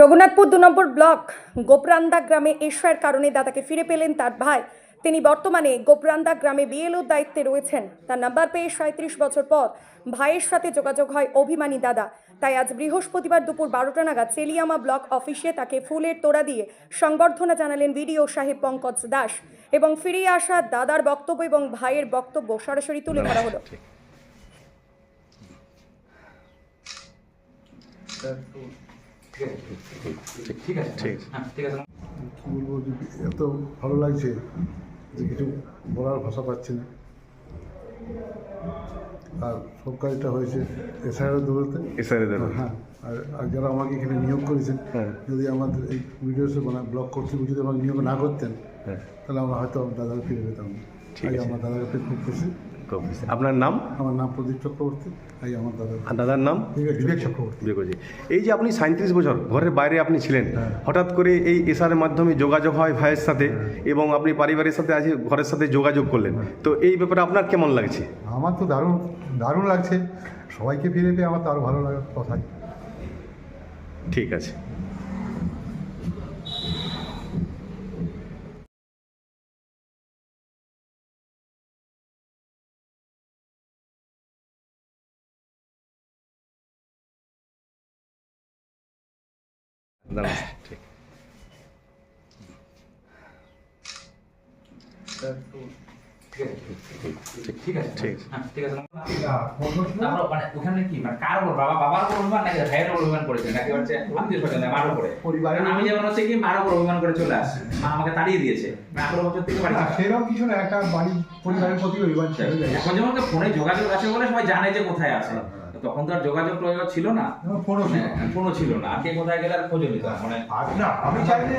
রঘুনাথপুর দু নম্বর ব্লক গোপরান্দা গ্রামে এশিয়ার কারণে দাদাকে ফিরে পেলেন তার ভাই। তিনি বর্তমানে গোপরান্দা গ্রামে বিএলওর দায়িত্বে রয়েছেন। তার নাম্বার পেয়ে সাঁত্রিশ বছর পর ভাইয়ের সাথে যোগাযোগ হয় অভিমানী দাদা। তাই আজ বৃহস্পতিবার দুপুর বারোটা নাগাদ চেলিয়ামা ব্লক অফিসে তাকে ফুলের তোড়া দিয়ে সংবর্ধনা জানালেন বিডিও সাহেব পঙ্কজ দাস এবং ফিরিয়ে আসা দাদার বক্তব্য এবং ভাইয়ের বক্তব্য সরাসরি তুলে ধরা হলো। ঠিক আছে হ্যাঁ ঠিক আছে। কি বলব যে এত ভালো লাগছে যে কিছু বলার ভাষা পাচ্ছি না। আর সব কাজটা হয়েছে এসআইয়ের দৌড়তে এসআরের হ্যাঁ আর আর যারা আমাকে এখানে নিয়োগ করেছেন হ্যাঁ। যদি আমাদের এই ভিডিওস মানে ব্লক কর্তৃপক্ষ যদি আমাকে নিয়োগ না করতেন হ্যাঁ। তাহলে আমরা হয়তো দাদাকে ফিরে পেতাম। না ঠিক আছে। আমার দাদাকে খুব খুশি খুশি। আপনার নাম? আমার নাম প্রদীপ চক্রবর্তী আই আমার দাদা আর দাদার নাম? বিবেক চক্রবর্তী। বিবেকজি। এই যে আপনি সাঁত্রিশ বছর ঘরের বাইরে আপনি ছিলেন হ্যাঁ। হঠাৎ করে এই এসআরের মাধ্যমে যোগাযোগ হয় ভাইয়ের সাথে এবং আপনি পারিবারের সাথে আজ ঘরের সাথে যোগাযোগ করলেন। তো এই ব্যাপারে আপনার কেমন লাগছে? আমার তো দারুণ দারুণ লাগছে। সবাইকে ফিরে পেয়ে আমার তো আরও ভালো লাগার কথাই ঠিক আছে। ঠিক। ঠিক আছে ঠিক হ্যাঁ ঠিক আছে। তারপর মানে ওখানে কি? মানে কার উপর? বাবা বাবার উপর অভিমান নাকি? ভাইয়ের উপর অভিমান করেছে? নাকি হচ্ছে আমি দিয়ে মার উপরে? পরিবারের আমি যেমন হচ্ছে কি মার উপর অভিমান করে চলে আসি মা আমাকে তাড়িয়ে দিয়েছে। মানে আঠারো বছর থেকে বাড়ি সেরকম কিছু না একটা বাড়ি পরিবারের প্রতি অভিমান এখন যেমন ফোনে যোগাযোগ আছে বলে সবাই জানে যে কোথায় আছে। তখন তো আর যোগাযোগ প্রয়োজন ছিল না। ফোনও ছিল না। আর কে কোথায় গেলে আর খোঁজ নিত। মানে আমি চাইলে